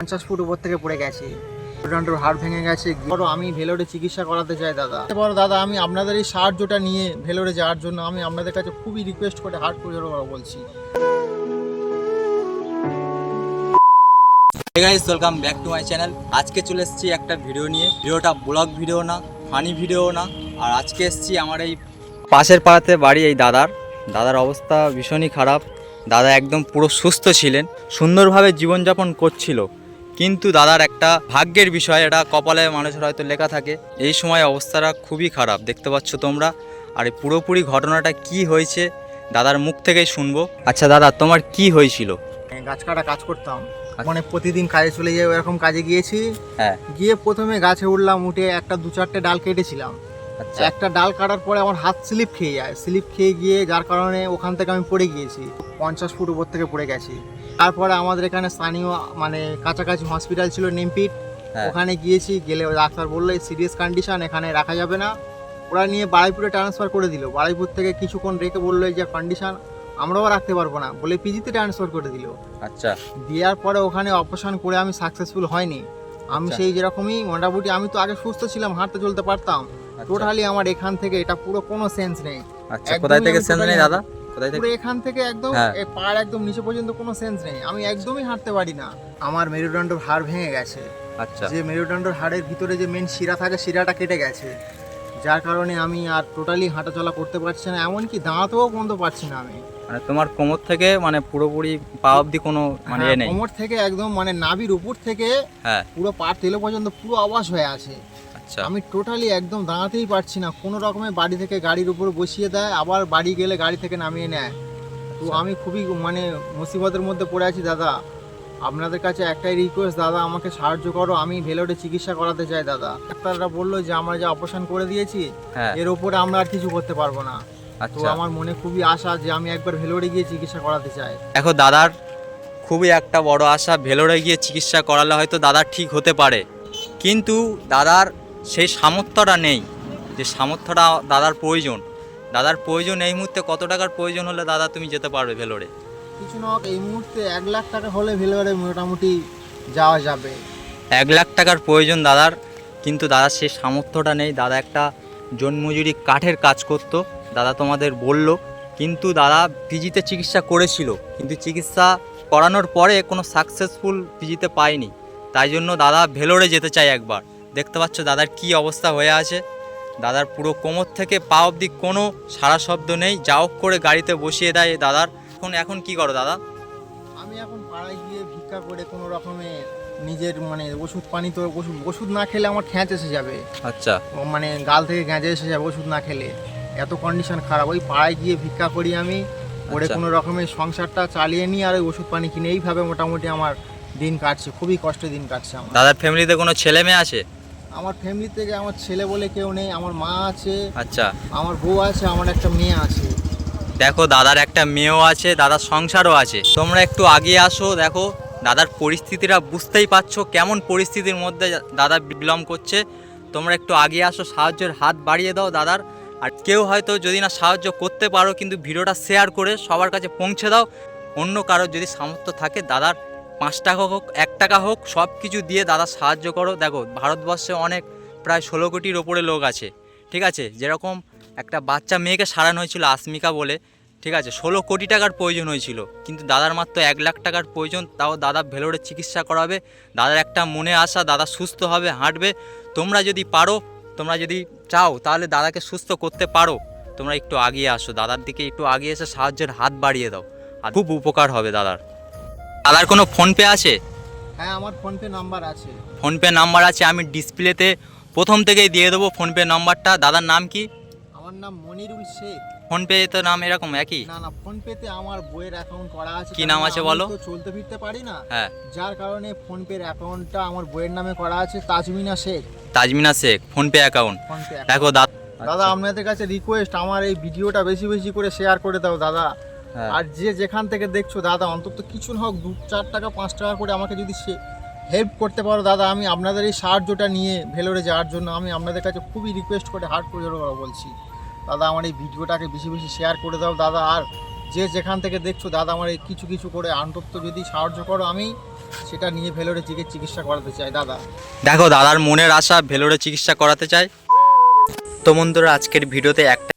পঞ্চাশ ফুট উপর থেকে পড়ে গেছে। মেরুদণ্ডের হাড় ভেঙে গেছে। বড়, আমি ভেলোরে চিকিৎসা করাতে চাই, দাদা। বড়, দাদা, আমি আপনাদের এই সাহায্যটা নিয়ে ভেলোরে যাওয়ার জন্য আমি আপনাদের কাছে খুবই রিকোয়েস্ট করে হার্ট করে বলছি। Guys welcome back to my channel আজকে চলে এসেছি একটা ভিডিও নিয়ে। ভিডিওটা ব্লগ ভিডিও না ফানি ভিডিও না। আর আজকে এসেছি আমার এই পাশের পাড়াতে বাড়ি এই দাদার। দাদার অবস্থা ভীষণই খারাপ। দাদা একদম পুরো সুস্থ ছিলেন। সুন্দরভাবে জীবনযাপন করছিল। কিন্তু দাদার একটা ভাগ্যের বিষয় এটা কপালে মানুষের হয়তো লেখা থাকে। এই সময় অবস্থাটা খুবই খারাপ দেখতে পাচ্ছ তোমরা। আর এই পুরোপুরি ঘটনাটা কি হয়েছে দাদার মুখ থেকেই শুনব। আচ্ছা দাদা তোমার কি হয়েছিল? গাছ কাটা কাজ করতাম। মানে প্রতিদিন কাজে চলে যাই এরকম কাজে গিয়েছি। হ্যাঁ। গিয়ে প্রথমে গাছে উঠলাম উঠে একটা দু চারটে ডাল কেটেছিলাম। আচ্ছা একটা ডাল কাটার পরে আমার হাত স্লিপ খেয়ে যায়। স্লিপ খেয়ে গিয়ে যার কারণে ওখান থেকে আমি পড়ে গিয়েছি। পঞ্চাশ ফুট উপর থেকে পড়ে গেছি। তারপরে আমাদের এখানে স্থানীয় মানে কাছাকাছি হসপিটাল ছিল নেমপিট। হ্যাঁ। ওখানে গিয়েছি গেলে ডাক্তার বলল সিরিয়াস কন্ডিশন এখানে রাখা যাবে না। ওরা নিয়ে বাড়াইপুরে ট্রান্সফার করে দিল। বাড়াইপুর থেকে কিছুক্ষণ রেখে বলল এই যে কন্ডিশন আমরাও রাখতে পারব না। বলে পিজিতে ট্রান্সফার করে দিল। আচ্ছা। দেওয়ার পরে ওখানে অপারেশন করে আমি সাকসেসফুল হয়নি। আমি আচ্ছা। সেই যেরকমই মোটামুটি আমি তো আগে সুস্থ ছিলাম হাঁটতে চলতে পারতাম। আচ্ছা। টোটালি আমার এখান থেকে এটা পুরো কোনো সেন্স নেই। আচ্ছা কোথায় থেকে সেন্স নেই দাদা? কোথায় থেকে এখান থেকে একদম হ্যাঁ। এ একদম নিচে পর্যন্ত কোনো সেন্স নেই। আমি একদমই হাঁটতে পারি না। আমার হাড় ভেঙে গেছে। আচ্ছা। যে মেরুদণ্ডের হাড়ের ভিতরে যে মেন শিরা থাকে শিরাটা কেটে গেছে। যার কারণে আমি আর টোটালি হাঁটাচলা করতে পারছি না। এমনকি দাঁড়াতেও বন্ধ পারছি না আমি। মানে তোমার কোমর থেকে মানে পুরোপুরি পা অবধি কোনো মানে হ্যাঁ, এ নেই? কোমর থেকে একদম মানে নাভির উপর থেকে হ্যাঁ। পুরো পা তেলো পর্যন্ত পুরো আওয়াজ হয়ে আছে। আচ্ছা। আমি টোটালি একদম দাঁড়াতেই পারছি না। কোনো রকমে বাড়ি থেকে গাড়ির উপর বসিয়ে দেয় আবার বাড়ি গেলে গাড়ি থেকে নামিয়ে নেয়। তো আচ্ছা। আমি খুবই মানে মুসিবতের মধ্যে পড়ে আছি দাদা। আপনাদের কাছে একটাই রিকোয়েস্ট দাদা আমাকে সাহায্য করো। আমি ভেলোরে চিকিৎসা করাতে চাই দাদা। ডাক্তাররা বলল যে আমরা যে অপারেশন করে দিয়েছি হ্যাঁ। এর উপরে আমরা আর কিছু করতে পারব না। তো আচ্ছা। আমার মনে খুবই আশা যে আমি একবার ভেলোরে গিয়ে চিকিৎসা করাতে চাই। দেখো দাদার খুবই একটা বড় আশা ভেলোরে গিয়ে চিকিৎসা করালে হয়তো দাদার ঠিক হতে পারে। কিন্তু দাদার সেই সামর্থ্যটা নেই যে সামর্থ্যটা দাদার প্রয়োজন। দাদার প্রয়োজন এই মুহূর্তে কত টাকার প্রয়োজন হলে দাদা তুমি যেতে পারবে ভেলোরে? কিছু না এই মুহূর্তে এক লাখ টাকা হলে ভেলোরে মোটামুটি যাওয়া যাবে। এক লাখ টাকার প্রয়োজন দাদার কিন্তু দাদার সেই সামর্থ্যটা নেই। দাদা একটা জন্মজুরি কাঠের কাজ করতো দাদা তোমাদের বলল। কিন্তু দাদা পিজিতে চিকিৎসা করেছিল কিন্তু চিকিৎসা করানোর পরে কোনো সাকসেসফুল পিজিতে পায়নি। তাই জন্য দাদা ভেলোরে যেতে চাই একবার। দেখতে পাচ্ছ দাদার কি অবস্থা হয়ে আছে। দাদার পুরো কোমর থেকে পা অবধি কোনো সারা শব্দ নেই। যা হোক করে গাড়িতে বসিয়ে দেয় দাদার। এখন এখন কি করো দাদা? আমি এখন পাড়ায় গিয়ে ভিক্ষা করে কোনো রকমে নিজের মানে ওষুধ পানি তো ওষুধ ওষুধ না খেলে আমার খ্যাঁচ এসে যাবে। আচ্ছা। মানে গাল থেকে গ্যাঁজে এসে যাবে ওষুধ না খেলে। এত কন্ডিশন খারাপ। ওই পাড়ায় গিয়ে ভিক্ষা করি আমি করে আচ্ছা। কোনো রকমের সংসারটা চালিয়ে নিই আর ওই ওষুধ পানি কিনে। এইভাবে মোটামুটি আমার দিন কাটছে। খুবই কষ্টে দিন কাটছে আমার। দাদার ফ্যামিলিতে কোনো ছেলে মেয়ে আছে? আমার ফ্যামিলি থেকে আমার ছেলে বলে কেউ নেই আমার মা আছে আচ্ছা। আমার বউ আছে আমার একটা মেয়ে আছে। দেখো দাদার একটা মেয়েও আছে দাদার সংসারও আছে। তোমরা একটু আগে আসো দেখো দাদার পরিস্থিতিটা বুঝতেই পারছ কেমন পরিস্থিতির মধ্যে দাদা বিলম করছে। তোমরা একটু আগে আসো সাহায্যের হাত বাড়িয়ে দাও দাদার। আর কেউ হয়তো যদি না সাহায্য করতে পারো কিন্তু ভিডিওটা শেয়ার করে সবার কাছে পৌঁছে দাও। অন্য কারোর যদি সামর্থ্য থাকে দাদার পাঁচ টাকা হোক, এক টাকা হোক, সব কিছু দিয়ে দাদা সাহায্য করো। দেখো, ভারতবর্ষে অনেক প্রায় ষোলো কোটির ওপরে লোক আছে, ঠিক আছে? যেরকম একটা বাচ্চা মেয়েকে সারানো হয়েছিল আসমিকা বলে, ঠিক আছে? ষোলো কোটি টাকার প্রয়োজন হয়েছিল, কিন্তু দাদার মাত্র এক লাখ টাকার প্রয়োজন, তাও দাদা ভেলোরে চিকিৎসা করাবে, দাদার একটা মনে আসা দাদা সুস্থ হবে, হাঁটবে। তোমরা যদি পারো, তোমরা যদি চাও, তাহলে দাদাকে সুস্থ করতে পারো। তোমরা একটু আগিয়ে আসো, দাদার দিকে একটু আগিয়ে এসে সাহায্যের হাত বাড়িয়ে দাও, আর খুব উপকার হবে দাদার। দাদার কোনো ফোনপে আছে? হ্যাঁ আমার ফোনপে নাম্বার আছে। ফোনপে নাম্বার আছে আমি ডিসপ্লেতে প্রথম থেকেই দিয়ে দেবো ফোনপে নাম্বারটা। দাদার নাম কি? আমার নাম মনিরুল শেখ। ফোনপে তো নাম এরকম একই? না না ফোন পেতে আমার বইয়ের অ্যাকাউন্ট করা আছে। কি নাম আছে বলো? তো চলতে ফিরতে পারি না। হ্যাঁ। যার কারণে ফোন পের অ্যাকাউন্টটা আমার বইয়ের নামে করা আছে Tajmina Sheikh. Tajmina Sheikh PhonePe account PhonePe দেখো দাদা দাদা আপনাদের কাছে রিকোয়েস্ট আমার এই ভিডিওটা বেশি বেশি করে শেয়ার করে দাও দাদা। আর যে যেখান থেকে দেখছ দাদা অন্তত কিছু না হোক দু চার টাকা পাঁচ টাকা করে আমাকে যদি সে হেল্প করতে পারো দাদা আমি আপনাদের এই সাহায্যটা নিয়ে ভেলোরে যাওয়ার জন্য আমি আপনাদের কাছে খুবই রিকোয়েস্ট করে হার্ট করে বলছি। দাদা আমার এই ভিডিওটাকে বেশি বেশি শেয়ার করে দাও দাদা আর যে যেখান থেকে দেখছ দাদা আমার এই কিছু কিছু করে অন্তত যদি সাহায্য করো আমি সেটা নিয়ে ভেলোরে চিকি- চিকিৎসা করাতে চাই দাদা। দেখো দাদার মনের আশা ভেলোরে চিকিৎসা করাতে চাই তো বন্ধুরা আজকের ভিডিওতে একটা